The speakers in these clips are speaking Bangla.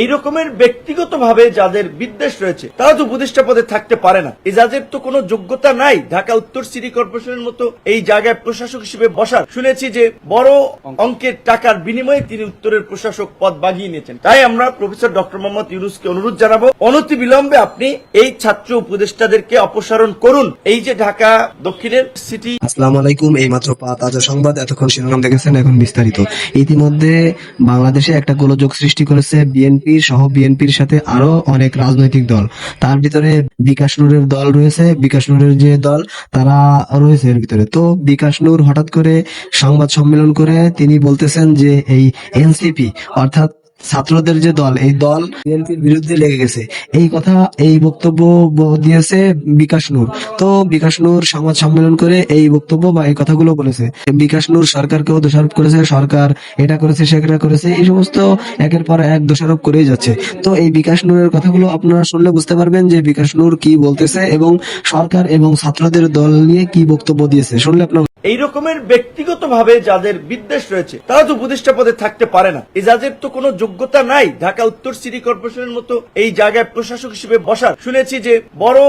এই রকমের ব্যক্তিগত ভাবে যাদের বিদ্বেষ রয়েছে, তারা তো উপদেষ্টা পদে থাকতে পারে না। এজাজের তো কোনো যোগ্যতা নাই, ঢাকা উত্তর সিটি কর্পোরেশনের মতো এই জায়গায় প্রশাসক হিসেবে বসার। শুনেছি যে বড় অঙ্কের টাকার বিনিময়ে তিনি উত্তরের প্রশাসক পদ বাগিয়ে নিয়েছেন। তাই আমরা প্রফেসর ডক্টর মোহাম্মদ ইউনুসকে অনুরোধ জানাব, অনতি বিলম্বে আপনি এই ছাত্র উপদেষ্টাদেরকে অপসারণ করুন। এই যে ঢাকা দক্ষিণের সিটি আসসালামু আলাইকুম এই মাত্র পা তাজা সংবাদ, এতক্ষণ শিরোনাম দেখেছেন এখন বিস্তারিত। ইতিমধ্যে বাংলাদেশে একটা গোলযোগ সৃষ্টি করেছে বিএনপি সহ বিএনপির সাথে আরও অনেক রাজনৈতিক দল। তার ভিতরে বিকাশ নূরের দল রয়েছে। বিকাশ নূরের যে দল, তারা রয়েছে এর ভিতরে। তো বিকাশ নূর হঠাৎ করে সংবাদ সম্মেলন করে তিনি বলতেছেন যে এই এনসিপি, অর্থাৎ ছাত্রদের যে দল, এই দল বিএনপির বিরুদ্ধে লেগে গেছে। এই কথা, এই বক্তব্য দিয়েছে বিকাশ নূর। তো বিকাশ নূর সংবাদ সম্মেলন করে এই বক্তব্য বা এই কথাগুলো বলেছে। বিকাশ নূর সরকারকেও দোষারোপ করেছে, সরকার এটা করেছে, সেটা করেছে, এই সমস্ত একের পর এক দোষারোপ করেই যাচ্ছে। তো এই বিকাশ নূরের কথাগুলো আপনারা শুনলে বুঝতে পারবেন যে বিকাশ নূর কি বলতেছে এবং সরকার এবং ছাত্রদের দল নিয়ে কি বক্তব্য দিয়েছে। শুনলে আপনার এই রকমের ব্যক্তিগত ভাবে যাদের বিদ্বেষ রয়েছে, তারা তো উপদেষ্টা পদে থাকতে পারে না। এজাজের তো কোনো যোগ্যতা নাই, ঢাকা উত্তর সিটি কর্পোরেশনের মতো এই জায়গায় প্রশাসক হিসেবে বসার। শুনেছি যে বড়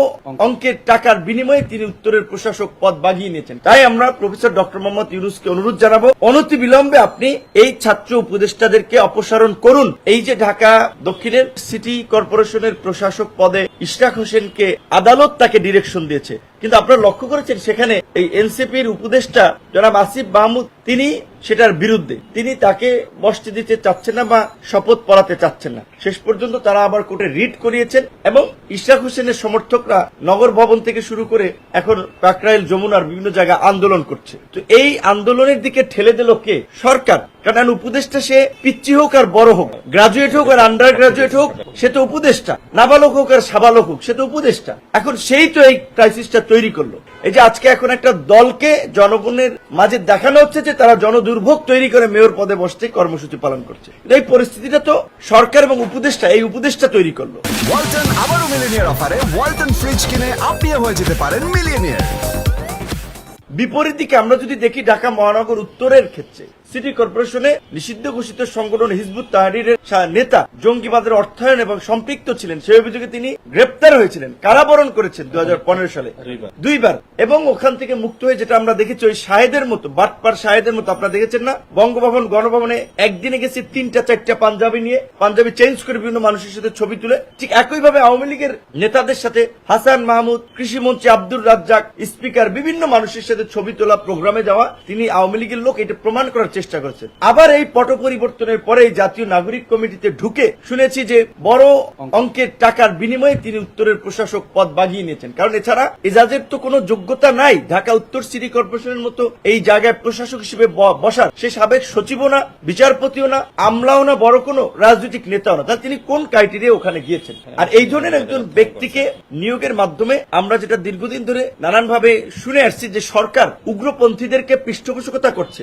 অঙ্কের টাকার বিনিময়ে তিনি উত্তরের প্রশাসক পদ বাগিয়ে নিয়েছেন। তাই আমরা প্রফেসর ডক্টর মোহাম্মদ ইউনুসকে অনুরোধ জানাব, অনতি বিলম্বে আপনি এই ছাত্র উপদেষ্টাদেরকে অপসারণ করুন। এই যে ঢাকা দক্ষিণের সিটি কর্পোরেশনের প্রশাসক পদে ইশরাক হোসেনকে আদালত তাকে ডিরেকশন দিয়েছে। কিন্তু আপনারা লক্ষ্য করেছেন সেখানে এই এনসিপির উপদেষ্টা জনাব আসিফ মাহমুদ তিনি সেটার বিরুদ্ধে। তিনি তাকে বসতে দিতে চাচ্ছেন না বা শপথ পড়াতে চাচ্ছেন না। শেষ পর্যন্ত তারা আবার কোর্টে রিট করিয়েছেন এবং ইশরাক হোসেনের সমর্থকরা নগর ভবন থেকে শুরু করে এখন কাকরাইল যমুনার বিভিন্ন জায়গায় আন্দোলন করছে। তো এই আন্দোলনের দিকে ঠেলে দিল কে? সরকার। কারণ উপদেষ্টা সে পিচ্ছি হোক আর বড় হোক গ্রাজুয়েট হোক আর আন্ডার গ্রাজুয়েট হোক, সে তো উপদেষ্টা। নাবালক হোক আর সাবালক হোক, সে তো উপদেষ্টা। এখন সেই তো এই ক্রাইসিসটা তৈরি করল। এই যে আজকে এখন একটা দলকে জনগণের মাঝে দেখানো হচ্ছে যে তারা জনদুর্ভোগ তৈরি করে মেয়র পদে বসতে কর্মসূচি পালন করছে। এই পরিস্থিতিটা তো সরকার এবং উপদেষ্টা এই উপদেষ্টা তৈরি করল। ওয়ালটন আবারও মিলিনিয়ার অফারে ওয়ালটন ফ্রিজ কিনে আপনিও হয়ে যেতে পারেন মিলিয়নিয়ার। বিপরীত দিকে আমরা যদি দেখি ঢাকা মহানগর উত্তরের ক্ষেত্রে সিটি কর্পোরেশনে নিষিদ্ধ ঘোষিত সংগঠন হিজবুত তাহারিরের নেতা জঙ্গিবাদের অর্থায়ন এবং সম্পৃক্ত ছিলেন। সেই অভিযোগে তিনি গ্রেপ্তার হয়েছিলেন কারাবরণ করেছেন দু হাজার পনেরো সালে। দুইবার। এবং ওখান থেকে মুক্ত হয়ে যেটা আমরা দেখেছি ওই শাহেদের মতো বাটপার শাহেদের মতো আপনারা দেখেছেন না? বঙ্গভবন গণভবনে একদিনে গেছে তিনটা চারটা পাঞ্জাবি নিয়ে পাঞ্জাবি চেঞ্জ করে বিভিন্ন মানুষের সাথে ছবি তুলে। ঠিক একইভাবে আওয়ামী লীগের নেতাদের সাথে হাসান মাহমুদ কৃষিমন্ত্রী আব্দুর রাজ্জাক স্পিকার বিভিন্ন মানুষের সাথে ছবি তোলা প্রোগ্রামে যাওয়া তিনি আওয়ামী লীগের লোক এটা প্রমাণ করার চেষ্টা করেছেন আবার এই পট পরিবর্তনের পরে জাতীয় নাগরিক কমিটিতে ঢুকে শুনেছি যে বড় অঙ্কের টাকার বিনিময়ে তিনি উত্তরের প্রশাসক পদ বাগিয়ে নিয়েছেন। কারণ এছাড়া এজাজের তো কোনো যোগ্যতা নাই। ঢাকা উত্তর সিটি কর্পোরেশনের মতো এই জায়গায় প্রশাসক হিসেবে বসার সে সাবেক সচিবও না, বিচারপতিও না, আমলাও না, বড় কোনো রাজনৈতিক নেতাও না। তাহলে তিনি কোন ক্রাইটেরিয়া ওখানে গিয়েছেন? আর এই ধরনের একজন ব্যক্তিকে নিয়োগের মাধ্যমে আমরা যেটা দীর্ঘদিন ধরে নানানভাবে শুনে আসছি যে সরকার উগ্রপন্থীদেরকে পৃষ্ঠপোষকতা করছে।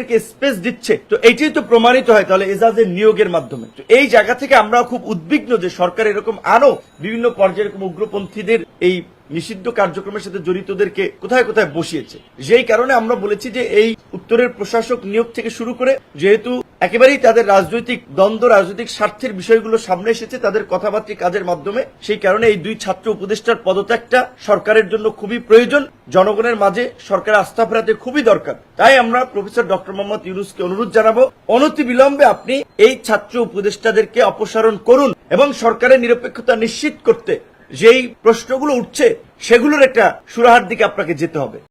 উগ্রপন্থীদেরকে স্পেস দিচ্ছে। তো এইটাই তো প্রমাণিত হয় তাহলে এজাজের নিয়োগের মাধ্যমে। তো এই জায়গা থেকে আমরা খুব উদ্বিগ্ন যে সরকার এরকম আরও বিভিন্ন পর্যায়ের উগ্রপন্থীদের এই নিষিদ্ধ কার্যক্রমের সাথে জড়িতদেরকে কোথায় কোথায় বসিয়েছে? যেই কারণে আমরা বলেছি যে এই উত্তরের প্রশাসক নিয়োগ থেকে শুরু করে, যেহেতু একেবারেই তাদের রাজনৈতিক দ্বন্দ্ব, রাজনৈতিক স্বার্থের বিষয়গুলো সামনে এসেছে তাদের কথাবার্তা কাজের মাধ্যমে, সেই কারণে এই দুই ছাত্র উপদেষ্টার পদত্যাগটা সরকারের জন্য খুবই প্রয়োজন। জনগণের মাঝে সরকার আস্থা ফেরাতে খুবই দরকার। তাই আমরা প্রফেসর ডক্টর মোহাম্মদ ইউনুসকে অনুরোধ জানাব অনতি বিলম্বে আপনি এই ছাত্র উপদেষ্টাদেরকে অপসারণ করুন এবং সরকারের নিরপেক্ষতা নিশ্চিত করতে যেই প্রশ্নগুলো উঠছে সেগুলোর একটা সুরাহার দিকে আপনাকে যেতে হবে।